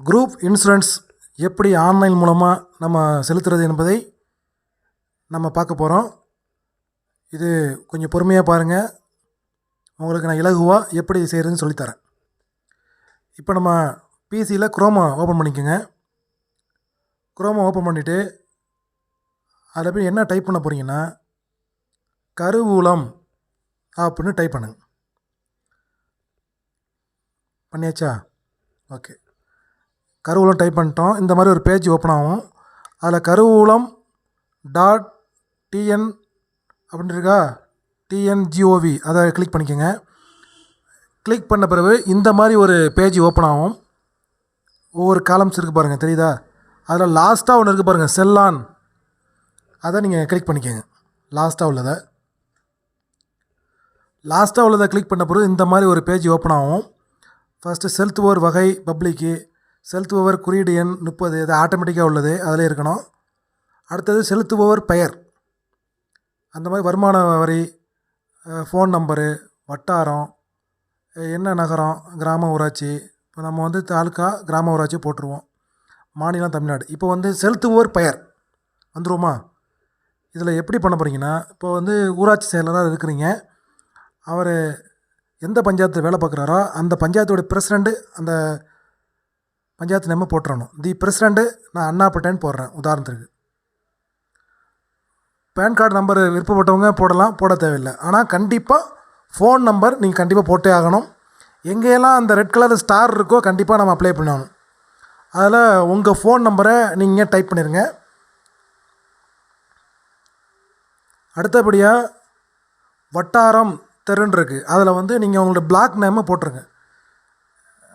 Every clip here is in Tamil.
குரூப் இன்சூரன்ஸ் எப்படி ஆன்லைன் மூலமாக நம்ம செலுத்துறது என்பதை நம்ம பார்க்க போகிறோம் இது கொஞ்சம் பொறுமையாக பாருங்கள் உங்களுக்கு நான் இலகுவாக எப்படி செய்கிறதுன்னு சொல்லித்தரேன். இப்போ நம்ம பிசியில் குரோமா ஓப்பன் பண்ணிக்கோங்க. குரோமா ஓப்பன் பண்ணிவிட்டு அதில் போய் என்ன டைப் பண்ண போகிறீங்கன்னா கருவூலம் அப்படின்னு டைப் பண்ணுங்க. பண்ணியாச்சா? ஓகே கருவூலம் டைப் பண்ணிட்டோம். இந்த மாதிரி ஒரு பேஜ் ஓப்பன் ஆகும். அதில் கருவூலம் டாட் டிஎன் அப்படின்னு இருக்கா? டிஎன்ஜிஓவி அதை கிளிக் பண்ணிக்கோங்க. கிளிக் பண்ண பிறகு இந்த மாதிரி ஒரு பேஜ் ஓப்பன் ஆகும். ஒவ்வொரு காலம்ஸ் இருக்குது பாருங்கள் தெரியுதா? அதில் லாஸ்ட்டாக ஒன்று இருக்குது பாருங்கள் செல்லான் அதை நீங்கள் கிளிக் பண்ணிக்கோங்க. லாஸ்ட்டாக உள்ளதை. லாஸ்ட்டாக உள்ளதை கிளிக் பண்ண பிறகு இந்த மாதிரி ஒரு பேஜ் ஓப்பன் ஆகும். ஃபஸ்ட்டு செலுத்துவோர் வகை பப்ளிக்கு செலுத்துபவர் குறியீடு எண் முப்பது இது ஆட்டோமேட்டிக்காக உள்ளது அதில் இருக்கணும். அடுத்தது செலுத்துபவர் பெயர். அந்த மாதிரி வருமான வரி ஃபோன் நம்பரு வட்டாரம் என்ன நகரம் கிராம ஊராட்சி இப்போ நம்ம வந்து தாலுக்கா கிராம ஊராட்சி போட்டுருவோம். மாநிலம் தமிழ்நாடு. இப்போ வந்து செலுத்துவோர் பெயர் வந்துருவோமா இதில் எப்படி பண்ண போகிறீங்கன்னா இப்போ வந்து ஊராட்சி செயலராக இருக்கிறீங்க. அவர் எந்த பஞ்சாயத்தில் வேலை பார்க்குறாரோ அந்த பஞ்சாயத்தோடய பிரசிடண்ட்டு அந்த பஞ்சாயத்து நேமை போட்டுறணும். தி பிரசிடண்ட்டு நான் அண்ணாப்பட்டேன்னு போடுறேன். உதாரணத்துக்கு. பேன் கார்டு நம்பர் விருப்பப்பட்டவங்க போடலாம் போட தேவையில்லை. ஆனால் கண்டிப்பாக ஃபோன் நம்பர் நீங்கள் கண்டிப்பாக போட்டே ஆகணும். எங்கேயெல்லாம் அந்த ரெட் கலர் ஸ்டார் இருக்கோ கண்டிப்பாக நம்ம அப்ளை பண்ணணும். அதில் உங்கள் ஃபோன் நம்பரை நீங்கள் டைப் பண்ணிடுங்க அடுத்தபடியாக வட்டாரம் தெருன்னு இருக்குது அதில் வந்து நீங்கள் உங்களோட பிளாக் நேமை போட்டுருங்க.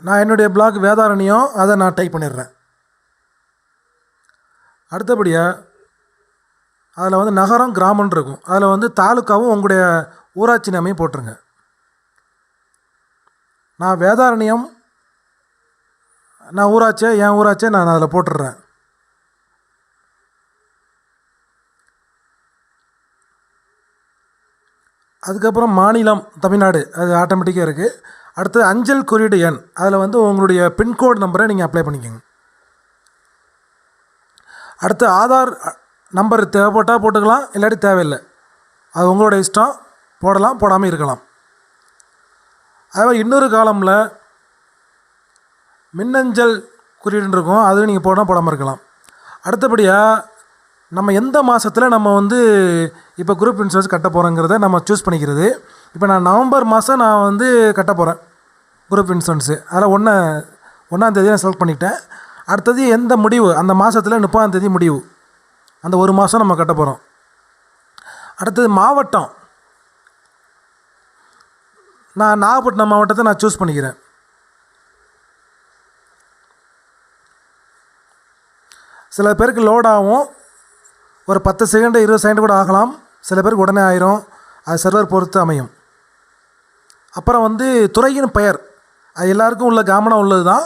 நான் என்னுடைய பிளாக் வேதாரண்யம் அதை நான் டைப் பண்ணிடுறேன். அடுத்தபடியாக அதில் வந்து நகரம் கிராமம்னு இருக்கும். அதில் வந்து தாலுக்காவும் உங்களுடைய ஊராட்சி நேமையும் போட்டுருங்க. நான் வேதாரண்யம் நான் ஊராட்சியை என் ஊராட்சியை நான் அதில் போட்டுடுறேன். அதுக்கப்புறம் மாநிலம் தமிழ்நாடு அது ஆட்டோமேட்டிக்காக இருக்குது அடுத்து அஞ்சல் குறியீடு எண். அதில் வந்து உங்களுடைய பின்கோடு நம்பரை நீங்கள் அப்ளை பண்ணிக்கோங்க. அடுத்து ஆதார் நம்பர் தேவைப்பட்டால் போட்டுக்கலாம் இல்லாட்டி தேவையில்லை. அது உங்களோட இஷ்டம். போடலாம் போடாமல் இருக்கலாம். அதே மாதிரி இன்னொரு காலமில் மின்னஞ்சல் குறியீடுன்னு இருக்கும். அது நீங்கள் போடலாம் போடாமல் இருக்கலாம். அடுத்தபடியாக நம்ம எந்த மாதத்தில் நம்ம வந்து இப்போ குரூப் இன்சூரன்ஸ் கட்ட போகிறோங்கிறத நம்ம சூஸ் பண்ணிக்கிறது. இப்போ நான் நவம்பர் மாதம் நான் வந்து கட்ட போகிறேன் குரூப் இன்சூரன்ஸு அதில் ஒன்று ஒன்றாந்தேதி நான் செலக்ட் பண்ணிட்டேன் அடுத்தது எந்த முடிவு? அந்த மாதத்தில் முப்பதாந்தேதி முடிவு. அந்த ஒரு மாதம் நம்ம கட்ட போகிறோம் அடுத்தது மாவட்டம். நான் நாகப்பட்டினம் மாவட்டத்தை நான் சூஸ் பண்ணிக்கிறேன். சில பேருக்கு லோட் ஆகும். ஒரு பத்து செகண்டு இருபது செகண்டு கூட ஆகலாம். சில பேருக்கு உடனே ஆயிரும். அது சர்வர் பொறுத்து அமையும். அப்புறம் வந்து துறையின் பெயர். எல்லாருக்கும் உள்ள காமனாக உள்ளது தான்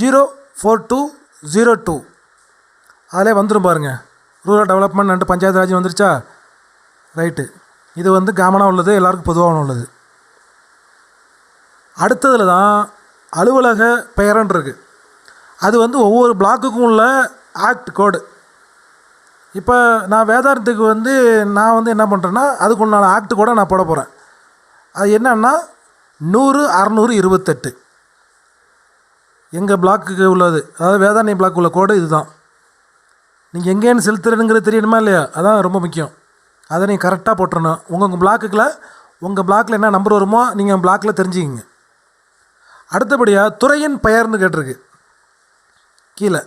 zero four two zero two. அதிலே வந்துடும் பாருங்கள் rural development and panchayat Raj வந்துருச்சா? ரைட்டு. இது வந்து காமனாக உள்ளது எல்லாருக்கும் பொதுவான உள்ளது. அடுத்ததில் தான் அலுவலக பெயரன் இருக்குது அது வந்து ஒவ்வொரு பிளாக்குக்கும் உள்ள ஆக்ட் கோடு. இப்போ நான் வேதாரத்துக்கு வந்து நான் வந்து என்ன பண்ணுறேன்னா அதுக்கு உண்டான ஆக்ட் கூட நான் போட போகிறேன் அது என்னன்னா நூறு அறநூறு இருபத்தெட்டு. எங்கள் பிளாக்குக்கு உள்ளது? அதாவது வேதாணி பிளாக் உள்ள கோடு இதுதான். நீங்கள் எங்கேன்னு செலுத்துறதுங்கிறது தெரியணுமா இல்லையா? அதான் ரொம்ப முக்கியம். அதை நீங்கள் கரெக்டாக போட்டுறணும். உங்கள் உங்கள் பிளாக்குக்குள்ள உங்கள் பிளாக்கில் என்ன நம்பர் வருமோ நீங்கள் பிளாக்கில் தெரிஞ்சுக்கிங்க. அடுத்தபடியாக துறையின் பெயர்னு கேட்டிருக்கு. கீழே.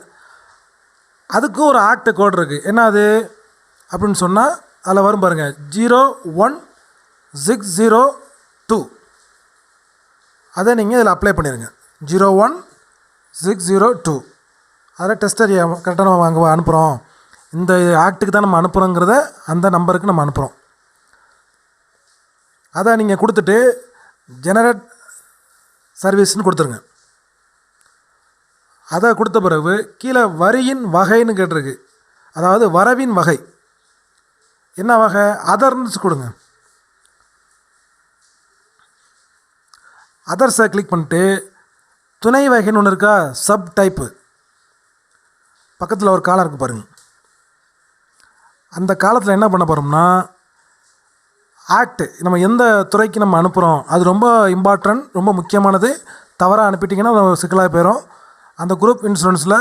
அதுக்கும் ஒரு ஆக்ட் கோட் இருக்குது என்ன அது அப்படின்னு சொன்னால் அதில் வரும் பாருங்கள் zero one six zero two. அதை நீங்கள் இதில் அப்ளை பண்ணிடுங்க zero one six zero two. அதில் டெஸ்டர் கரெக்டாக நம்ம அங்கே அனுப்புகிறோம் இந்த ஆக்ட்டுக்கு தான் நம்ம அனுப்புகிறோங்கிறத அந்த நம்பருக்கு நம்ம அனுப்புகிறோம் அதை நீங்கள் கொடுத்துட்டு ஜெனரேட் சர்வீஸ்னு கொடுத்துருங்க. அதை கொடுத்த பிறகு கீழே வரியின் வகைன்னு கேட்டிருக்கு. அதாவது வரவின் வகை. என்ன வகை? அதர்னு கொடுங்க. அதர்ஸை கிளிக் பண்ணிட்டு துணை வகைன்னு ஒன்று இருக்கா? சப் டைப்பு பக்கத்தில் ஒரு காலம் இருக்குது பாருங்கள் அந்த காலத்தில் என்ன பண்ண போகிறோம்னா ஆக்ட் நம்ம எந்த துறைக்கு நம்ம அனுப்புகிறோம் அது ரொம்ப இம்பார்ட்டன்ட் ரொம்ப முக்கியமானது. தவறாக அனுப்பிட்டிங்கன்னா சிக்கலாக போயிடும் அந்த குரூப் இன்சூரன்ஸில்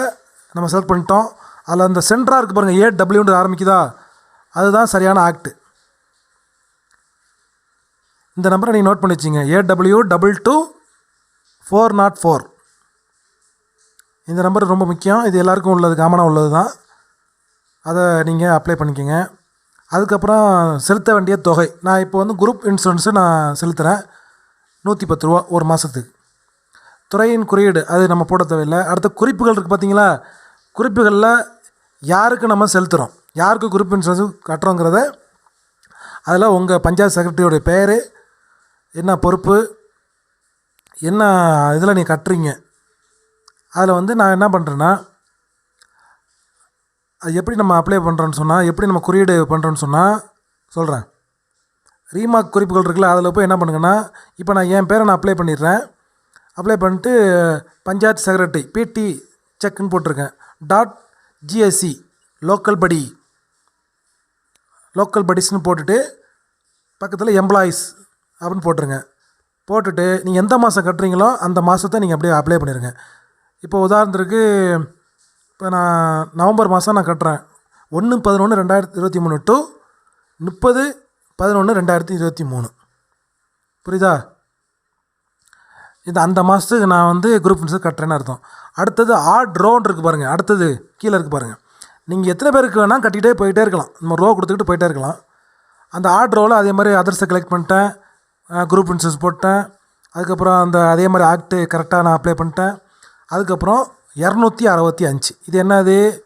நம்ம செலக்ட் பண்ணிட்டோம். அதில் அந்த சென்டராக இருக்குது பாருங்கள் ஏ டபிள்யூன்றது ஆரம்பிக்குதா? அதுதான் சரியான ஆக்ட் இந்த நம்பரை நீங்கள் நோட் பண்ணி வச்சிங்க. A W double two four nought four இந்த நம்பர் ரொம்ப முக்கியம். இது எல்லாருக்கும் உள்ளது காமனாக உள்ளது தான். அதை நீங்கள் அப்ளை பண்ணிக்கோங்க. அதுக்கப்புறம் செலுத்த வேண்டிய தொகை. நான் இப்போ வந்து குரூப் இன்சூரன்ஸு நான் செலுத்துகிறேன் நூற்றி பத்து ரூபா ஒரு மாதத்துக்கு துறையின் குறியீடு அது நம்ம போட தேவையில்லை. அடுத்த குறிப்புகள் இருக்குது பார்த்தீங்களா குறிப்புகளில் யாருக்கு நம்ம செலுத்துகிறோம் யாருக்கு குரூப் இன்சூரன்ஸ் கட்டுறோங்கிறத அதில் உங்கள் பஞ்சாயத்து செக்ரட்டரியோடைய பேர் என்ன பொறுப்பு என்ன இதில் நீ கட்டுறீங்க? அதில் வந்து நான் என்ன பண்ணுறேன்னா அது எப்படி நம்ம அப்ளை பண்ணுறோன்னு சொன்னால் எப்படி நம்ம குறியீடு பண்ணுறோன்னு சொன்னால் சொல்கிறேன் ரீமார்க் குறிப்புகள் இருக்குல்ல அதில் போய் என்ன பண்ணுங்கன்னா இப்போ நான் என் பேரை நான் அப்ளை பண்ணிடுறேன். அப்ளை பண்ணிட்டு பஞ்சாயத்து செக்ரட்டரி பிடி செக்னு போட்டிருக்கேன். Dot GSC local body local படிஸ்னு போட்டுட்டு பக்கத்தில் எம்ப்ளாயீஸ் அப்படின்னு போட்டிருங்க போட்டுட்டு நீங்கள் எந்த மாதம் கட்டுறீங்களோ அந்த மாதத்தை நீங்கள் அப்படியே அப்ளை பண்ணிடுங்க இப்போ உதாரணத்துக்கு இப்போ நான் நவம்பர் மாதம் நான் கட்டுறேன். ஒன்று பதினொன்று ரெண்டாயிரத்தி இருபத்தி மூணு டு முப்பது பதினொன்று ரெண்டாயிரத்தி இருபத்தி மூணு. புரியுதா? இது அந்த மாதத்துக்கு நான் வந்து குரூப் இன்சூரன்ஸ் கட்டுறேன்னு அர்த்தம். அடுத்தது ஆட் ரோன் இருக்குது பாருங்கள் அடுத்தது கீழே இருக்குது பாருங்கள் நீங்கள் எத்தனை பேருக்கு வேணால் கட்டிகிட்டே போயிட்டே இருக்கலாம். நம்ம ரோ கொடுத்துக்கிட்டு போயிட்டே இருக்கலாம். அந்த ஆட் ரோவில் அதே மாதிரி அதர்ஸை கலெக்ட் பண்ணிட்டேன். குரூப் இன்சூரன்ஸ் போட்டேன். அதுக்கப்புறம் அந்த அதே மாதிரி ஆக்ட்டு கரெக்டாக நான் அப்ளை பண்ணிட்டேன். அதுக்கப்புறம் இரநூத்தி அறுபத்தி அஞ்சு. இது என்னது?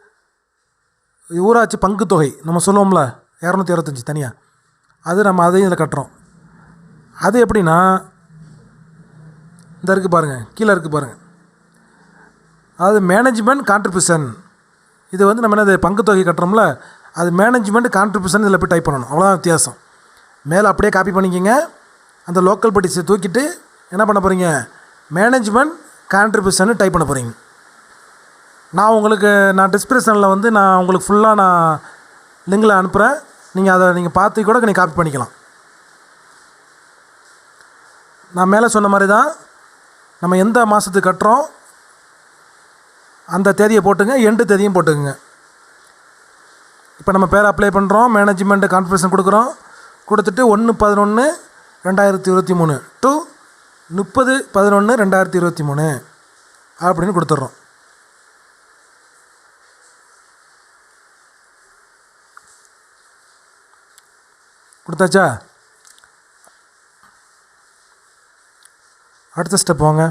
ஊராட்சி பங்கு தொகை நம்ம சொல்லுவோம்ல இரநூத்தி அறுபத்தஞ்சி தனியாக அது நம்ம அதையும் இதில் கட்டுறோம். அது எப்படின்னா இந்த இருக்குது பாருங்கள் கீழே இருக்குது பாருங்கள் அதாவது மேனேஜ்மெண்ட் கான்ட்ரிபியூஷன் இது வந்து நம்ம என்னது பங்கு தொகை கட்டுறோம்ல அது மேனேஜ்மெண்ட் கான்ட்ரிபியூஷன் இதில் போய் டைப் பண்ணணும். அவ்வளோதான் வித்தியாசம். மேலே அப்படியே காப்பி பண்ணிக்கிங்க. அந்த லோக்கல் பட்டிஸை தூக்கிட்டு என்ன பண்ண போகிறீங்க மேனேஜ்மெண்ட் கான்ட்ரிபியூஷன் டைப் பண்ண போகிறீங்க நான் உங்களுக்கு நான் டிஸ்கிரிப்ஷனில் வந்து நான் உங்களுக்கு ஃபுல்லாக நான் லிங்கில் அனுப்புகிறேன் நீங்கள் அதை நீங்கள் பார்த்து கூட நீங்கள் காப்பி பண்ணிக்கலாம். நான் மேலே சொன்ன மாதிரி தான் நம்ம எந்த மாதத்துக்கு கட்டுறோம்? அந்த தேதியை போட்டுங்க எண்டு தேதியும் போட்டுக்குங்க. இப்போ நம்ம பேர் அப்ளை பண்ணுறோம் மேனேஜ்மெண்ட்டு கான்ஃபரன்ஸ் கொடுக்குறோம். கொடுத்துட்டு ஒன்று பதினொன்று ரெண்டாயிரத்தி இருபத்தி மூணு டு முப்பது பதினொன்று ரெண்டாயிரத்தி இருபத்தி மூணு அப்படின்னு கொடுத்துட்றோம். கொடுத்தாச்சா? அடுத்த ஸ்டெப் வாங்க.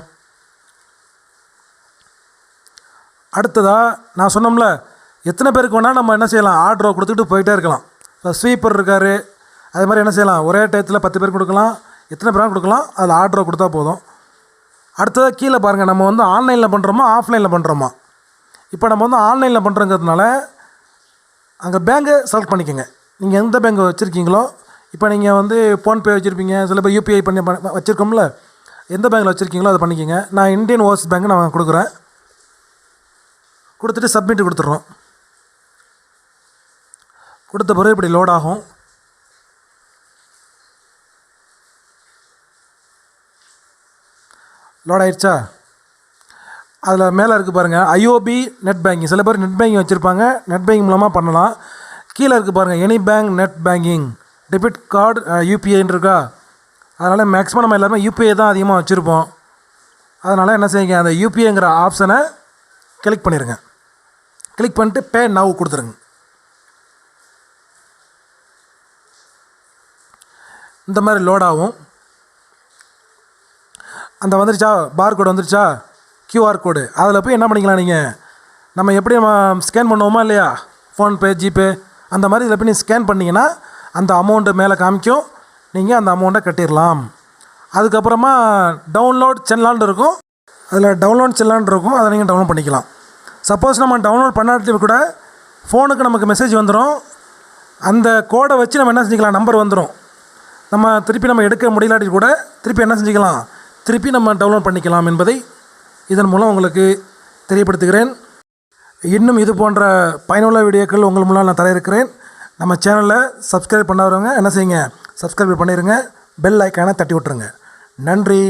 அடுத்ததாக நான் சொன்னோம்ல எத்தனை பேருக்கு வேணால் நம்ம என்ன செய்யலாம் ஆர்டரை கொடுத்துட்டு போயிட்டே இருக்கலாம். இப்போ ஸ்வீப்பர் இருக்கார் அது மாதிரி என்ன செய்யலாம்? ஒரே டயத்தில் பத்து பேர் கொடுக்கலாம். எத்தனை பேராக கொடுக்கலாம். அதில் ஆர்டரை கொடுத்தா போதும். அடுத்ததாக கீழே பாருங்கள் நம்ம வந்து ஆன்லைனில் பண்ணுறோமா ஆஃப்லைனில் பண்ணுறோமா இப்போ நம்ம வந்து ஆன்லைனில் பண்ணுறங்கிறதுனால அங்கே பேங்க்கை செலக்ட் பண்ணிக்கோங்க. நீங்கள் எந்த பேங்க் வச்சுருக்கீங்களோ இப்போ நீங்கள் வந்து ஃபோன்பே வச்சுருப்பீங்க. சில பேர் யூபிஐ பண்ணி பண்ண- வச்சுருக்கோம்ல. எந்த பேங்கில் வச்சுருக்கீங்களோ அதை பண்ணிக்கோங்க. நான் இந்தியன் ஓவர்ஸ் பேங்க் நான் கொடுக்குறேன். கொடுத்துட்டு சப்மிட் கொடுத்துட்றோம். கொடுத்த பிறகு இப்படி லோட் ஆகும். லோட் ஆயிடுச்சா அதில் மேலே இருக்குது பாருங்கள் ஐஓபி நெட் பேங்கிங் சில பேர் நெட் பேங்கிங் வச்சுருப்பாங்க நெட் பேங்கிங் மூலமாக பண்ணலாம். கீழே இருக்குது பாருங்கள் any bank net banking debit card யூபிஐன்னு இருக்கா? அதனால் மேக்ஸிமம் நம்ம எல்லாருமே யூபிஐ தான் அதிகமாக வச்சுருப்போம். அதனால் என்ன செய்யுங்க அந்த யூபிஐங்கிற ஆப்ஷனை கிளிக் பண்ணிடுங்க கிளிக் பண்ணிட்டு பே நவ் கொடுத்துருங்க. இந்த மாதிரி லோட் ஆகும். அந்த வந்துருச்சா? பார் கோடு வந்துருச்சா? க்யூஆர் கோடு அதில் போய் என்ன பண்ணிக்கலாம் நீங்கள் நம்ம எப்படி நம்ம ஸ்கேன் பண்ணுவோமா இல்லையா? ஃபோன்பே ஜிபே அந்த மாதிரி இதில் போய் நீங்கள் ஸ்கேன் பண்ணிங்கன்னா அந்த அமௌண்ட்டு மேலே காமிக்கும். நீங்கள் அந்த அமௌண்ட்டை கட்டிடலாம் அதுக்கப்புறமா டவுன்லோட் செல்லான் இருக்கும். அதில் டவுன்லோட் செல்லான் இருக்கும். அதை நீங்கள் டவுன்லோட் பண்ணிக்கலாம். சப்போஸ் நம்ம டவுன்லோட் பண்ணாட்டி கூட ஃபோனுக்கு நமக்கு மெசேஜ் வந்துடும் அந்த கோடை வச்சு நம்ம என்ன செஞ்சுக்கலாம்? நம்பர் வந்துடும் நம்ம திருப்பி நம்ம எடுக்க முடியலாட்டி கூட திருப்பி என்ன செஞ்சுக்கலாம்? திருப்பி நம்ம டவுன்லோட் பண்ணிக்கலாம் என்பதை இதன் மூலம் உங்களுக்கு தெரியப்படுத்துகிறேன். இன்னும் இது போன்ற பயனுள்ள வீடியோக்கள் உங்கள் முன்னால் நான் தர இருக்கிறேன் நம்ம சேனலை சப்ஸ்கிரைப் பண்ணாதவங்க என்ன செய்யுங்க? சப்ஸ்கிரைப் பண்ணிடுங்க பெல் ஐக்கானை தட்டி விட்டுருங்க. நன்றி.